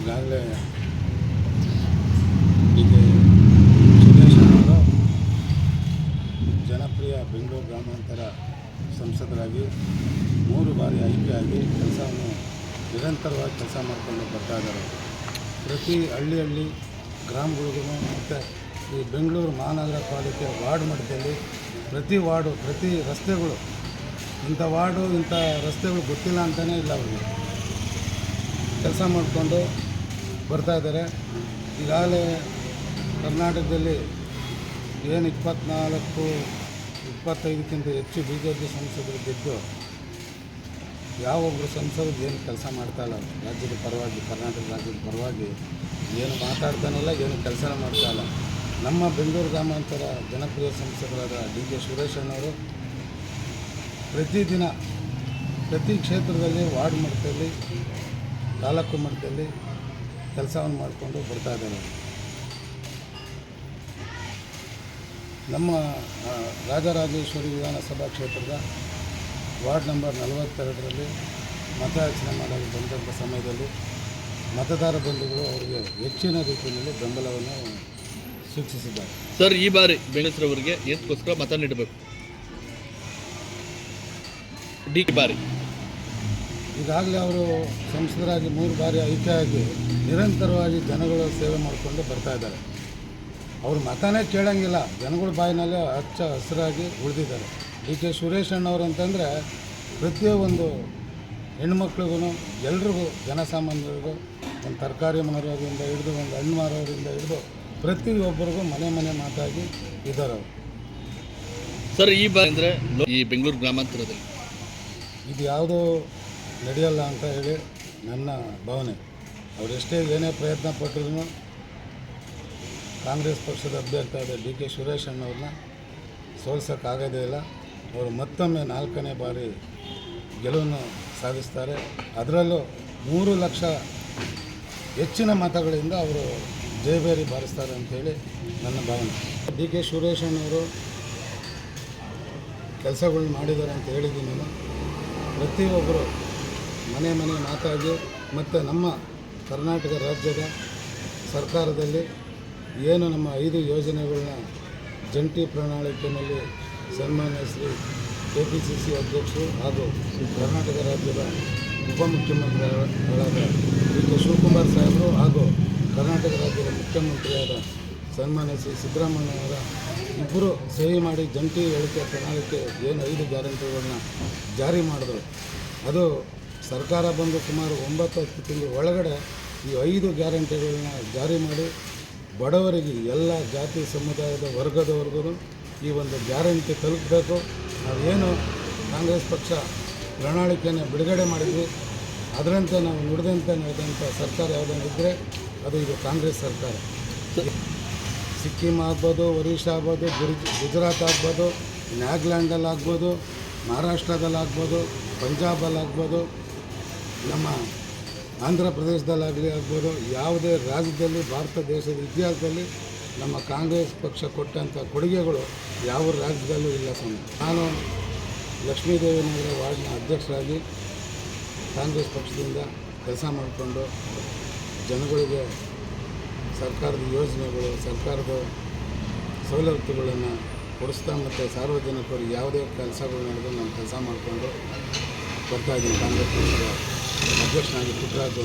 ಈಗಾಗಲೇ ಕೆ ಸುರೇಶ್ ಅವರು ಜನಪ್ರಿಯ ಬೆಂಗಳೂರು ಗ್ರಾಮಾಂತರ ಸಂಸದರಾಗಿ ಮೂರು ಬಾರಿ ಆಯ್ಕೆಯಾಗಿ ಕೆಲಸವನ್ನು ನಿರಂತರವಾಗಿ ಕೆಲಸ ಮಾಡಿಕೊಂಡು ಬರ್ತಾ ಪ್ರತಿ ಹಳ್ಳಿ ಹಳ್ಳಿ ಗ್ರಾಮಗಳಿಗೂ ಮತ್ತು ಈ ಬೆಂಗಳೂರು ಮಹಾನಗರ ಪಾಲಿಕೆ ವಾರ್ಡ್ ಮಟ್ಟದಲ್ಲಿ ಪ್ರತಿ ವಾರ್ಡು, ಪ್ರತಿ ರಸ್ತೆಗಳು, ಇಂಥ ವಾರ್ಡು, ಇಂಥ ರಸ್ತೆಗಳು ಗೊತ್ತಿಲ್ಲ ಅಂತಲೇ ಇಲ್ಲ ಅವರಿಗೆ. ಕೆಲಸ ಮಾಡಿಕೊಂಡು ಬರ್ತಾ ಇದ್ದಾರೆ. ಈಗಾಗಲೇ ಕರ್ನಾಟಕದಲ್ಲಿ ಏನು ಇಪ್ಪತ್ನಾಲ್ಕು, ಇಪ್ಪತ್ತೈದಕ್ಕಿಂತ ಹೆಚ್ಚು ಬಿ ಜೆ ಪಿ ಸಂಸದರು ಗೆದ್ದು ಯಾವೊಬ್ಬರು ಸಂಸದರು ಏನು ಕೆಲಸ ಮಾಡ್ತಾ ಇಲ್ಲ. ರಾಜ್ಯದ ಪರವಾಗಿ, ಕರ್ನಾಟಕ ರಾಜ್ಯದ ಪರವಾಗಿ ಏನು ಮಾತಾಡ್ತಾನಿಲ್ಲ ಏನು ಕೆಲಸ ಮಾಡ್ತಾ ಇಲ್ಲ. ನಮ್ಮ ಬೆಂಗಳೂರು ಗ್ರಾಮಾಂತರ ಜನಪ್ರಿಯ ಸಂಸದರಾದ ಡಿ ಕೆ ಸುರೇಶ್ ಅಣ್ಣವರು ಪ್ರತಿದಿನ ಪ್ರತಿ ಕ್ಷೇತ್ರದಲ್ಲಿ, ವಾರ್ಡ್ ಮಟ್ಟದಲ್ಲಿ ತಾಲೂಕು ಮಟ್ಟದಲ್ಲಿ ಕೆಲಸವನ್ನು ಮಾಡಿಕೊಂಡು ಬರ್ತಾ ಇದ್ದಾರೆ. ನಮ್ಮ ರಾಜರಾಜೇಶ್ವರಿ ವಿಧಾನಸಭಾ ಕ್ಷೇತ್ರದ ವಾರ್ಡ್ ನಂಬರ್ ನಲವತ್ತೆರಡರಲ್ಲಿ ಮತಯಾಚನೆ ಮಾಡಲು ಬಂದಂಥ ಸಮಯದಲ್ಲಿ ಮತದಾರ ಬಂಧುಗಳು ಅವರಿಗೆ ಹೆಚ್ಚಿನ ರೀತಿಯಲ್ಲಿ ಬೆಂಬಲವನ್ನು ಸೂಚಿಸಿದ್ದಾರೆ. ಸರ್, ಈ ಬಾರಿ ಬೆಂಗಳೂರವರಿಗೆ ಏತಕ್ಕೋಸ್ಕರ ಮತ ನೀಡಬೇಕು? ಡಿ ಬಾರಿ. ಈಗಾಗಲೇ ಅವರು ಸಂಸದರಾಗಿ ಮೂರು ಬಾರಿ ಆಯ್ಕೆಯಾಗಿ ನಿರಂತರವಾಗಿ ಜನಗಳ ಸೇವೆ ಮಾಡಿಕೊಂಡು ಬರ್ತಾ ಇದ್ದಾರೆ. ಅವ್ರ ಮತನೇ ಕೇಳೋಂಗಿಲ್ಲ. ಜನಗಳ ಬಾಯಿನಲ್ಲೇ ಹಚ್ಚ ಹಸಿರಾಗಿ ಉಳಿದಿದ್ದಾರೆ. ಡಿ ಕೆ ಸುರೇಶ್ ಅಣ್ಣವ್ರು ಅಂತಂದರೆ ಪ್ರತಿಯೊಂದು ಹೆಣ್ಮಕ್ಳಿಗೂ ಎಲ್ರಿಗೂ ಜನಸಾಮಾನ್ಯರಿಗೂ ಒಂದು ತರಕಾರಿ ಮಾರೋರಿಂದ ಹಿಡಿದು ಒಂದು ಹಣ್ಣು ಮಾರೋರಿಂದ ಹಿಡಿದು ಪ್ರತಿಯೊಬ್ಬರಿಗೂ ಮನೆ ಮನೆ ಮಾತಾಗಿ ಇದ್ದಾರೆ ಅವರು. ಸರ್ ಈ ಬಾರಿ ಅಂದರೆ ಈ ಬೆಂಗಳೂರು ಗ್ರಾಮಾಂತರದಲ್ಲಿ ಇದು ಯಾವುದೂ ನಡೆಯಲ್ಲ ಅಂತ ಹೇಳಿ ನನ್ನ ಭಾವನೆ. ಅವರೆಷ್ಟೇ ಏನೇ ಪ್ರಯತ್ನ ಪಟ್ಟರೂ ಕಾಂಗ್ರೆಸ್ ಪಕ್ಷದ ಅಭ್ಯರ್ಥಿ ಆದ ಡಿ ಕೆ ಸುರೇಶ್ ಅಣ್ಣವ್ರನ್ನ ಸೋಲ್ಸೋಕ್ಕಾಗೋದೇ ಇಲ್ಲ. ಅವರು ಮತ್ತೊಮ್ಮೆ ನಾಲ್ಕನೇ ಬಾರಿ ಗೆಲುವನ್ನು ಸಾಧಿಸ್ತಾರೆ. ಅದರಲ್ಲೂ ಮೂರು ಲಕ್ಷ ಹೆಚ್ಚಿನ ಮತಗಳಿಂದ ಅವರು ಜಯಬೇರಿ ಬಾರಿಸ್ತಾರೆ ಅಂಥೇಳಿ ನನ್ನ ಭಾವನೆ. ಡಿ ಕೆ ಸುರೇಶ್ ಅಣ್ಣವರು ಕೆಲಸಗಳನ್ನ ಮಾಡಿದ್ದಾರೆ ಅಂತ ಹೇಳಿದ್ದೀನಿ ಪ್ರತಿಯೊಬ್ಬರು ಮನೆ ಮನೆ ಮಾತಾಗಿ ಮತ್ತು ನಮ್ಮ ಕರ್ನಾಟಕ ರಾಜ್ಯದ ಸರ್ಕಾರದಲ್ಲಿ ಏನು ನಮ್ಮ ಐದು ಯೋಜನೆಗಳನ್ನ ಜಂಟಿ ಪ್ರಣಾಳಿಕೆಯಲ್ಲಿ ಸನ್ಮಾನ್ಯ Shri K P C C ಅಧ್ಯಕ್ಷರು ಹಾಗೂ ಕರ್ನಾಟಕ ರಾಜ್ಯದ ಉಪಮುಖ್ಯಮಂತ್ರಿಗಳಾದ ಡಿ ಕೆ ಶಿವಕುಮಾರ್ ಸಾಹೇಬರು ಹಾಗೂ ಕರ್ನಾಟಕ ರಾಜ್ಯದ ಮುಖ್ಯಮಂತ್ರಿಯಾದ ಸನ್ಮಾನ್ಯ ಶ್ರೀ ಸಿದ್ದರಾಮಯ್ಯವರ ಇಬ್ಬರು ಸಹಿ ಮಾಡಿ ಜಂಟಿ ಹೇಳಿಕೆ ಪ್ರಣಾಳಿಕೆ ಏನು ಐದು ಗ್ಯಾರಂಟಿಗಳನ್ನ ಜಾರಿ ಮಾಡಿದ್ರು. ಅದು ಸರ್ಕಾರ ಬಂದು ಸುಮಾರು ಒಂಬತ್ತು ಹತ್ತು ತಿಂಗಳ ಒಳಗಡೆ ಈ ಐದು ಗ್ಯಾರಂಟಿಗಳನ್ನ ಜಾರಿ ಮಾಡಿ ಬಡವರಿಗೆ ಎಲ್ಲ ಜಾತಿ ಸಮುದಾಯದ ವರ್ಗದವರೆಗೂ ಈ ಒಂದು ಗ್ಯಾರಂಟಿ ತಲುಪಬೇಕು. ನಾವೇನು ಕಾಂಗ್ರೆಸ್ ಪಕ್ಷ ಪ್ರಣಾಳಿಕೆಯನ್ನು ಬಿಡುಗಡೆ ಮಾಡಿದ್ವಿ, ಅದರಂತೆ ನಾವು ನುಡಿದಂತೆ ನಡೆದಂಥ ಸರ್ಕಾರ ಯಾವುದನ್ನು ಇದ್ದರೆ ಅದು ಇದು ಕಾಂಗ್ರೆಸ್ ಸರ್ಕಾರ. ಸಿಕ್ಕಿಂ ಆಗ್ಬೋದು, ಒರಿಸ್ಸಾ ಆಗ್ಬೋದು ಗುಜರಾತ್ ಆಗ್ಬೋದು ನಾಗಾಲ್ಯಾಂಡಲ್ಲಿ ಆಗ್ಬೋದು ಮಹಾರಾಷ್ಟ್ರದಲ್ಲಿ ಆಗ್ಬೋದು ಪಂಜಾಬಲ್ಲಿ ಆಗ್ಬೋದು ನಮ್ಮ ಆಂಧ್ರ ಪ್ರದೇಶದಲ್ಲಾಗಲಿ ಆಗ್ಬೋದು, ಯಾವುದೇ ರಾಜ್ಯದಲ್ಲಿ, ಭಾರತ ದೇಶದ ಇತಿಹಾಸದಲ್ಲಿ ನಮ್ಮ ಕಾಂಗ್ರೆಸ್ ಪಕ್ಷ ಕೊಟ್ಟಂಥ ಕೊಡುಗೆಗಳು ಯಾವ ರಾಜ್ಯದಲ್ಲೂ ಇಲ್ಲ ಸ್ವಾಮಿ. ನಾನು ಲಕ್ಷ್ಮೀದೇವಿ ನಗರ ವಾರ್ಡ್ನ ಅಧ್ಯಕ್ಷರಾಗಿ ಕಾಂಗ್ರೆಸ್ ಪಕ್ಷದಿಂದ ಕೆಲಸ ಮಾಡಿಕೊಂಡು ಜನಗಳಿಗೆ ಸರ್ಕಾರದ ಯೋಜನೆಗಳು, ಸರ್ಕಾರದ ಸವಲತ್ತುಗಳನ್ನು ಕೊಡಿಸ್ತಾ ಮತ್ತು ಸಾರ್ವಜನಿಕರು ಯಾವುದೇ ಕೆಲಸಗಳು ನಡೆದು ನಾನು ಕೆಲಸ ಮಾಡಿಕೊಂಡು ಬರ್ತಾಯಿದ್ದೀನಿ ಕಾಂಗ್ರೆಸ್ ಪಕ್ಷದ Gostando, por trás do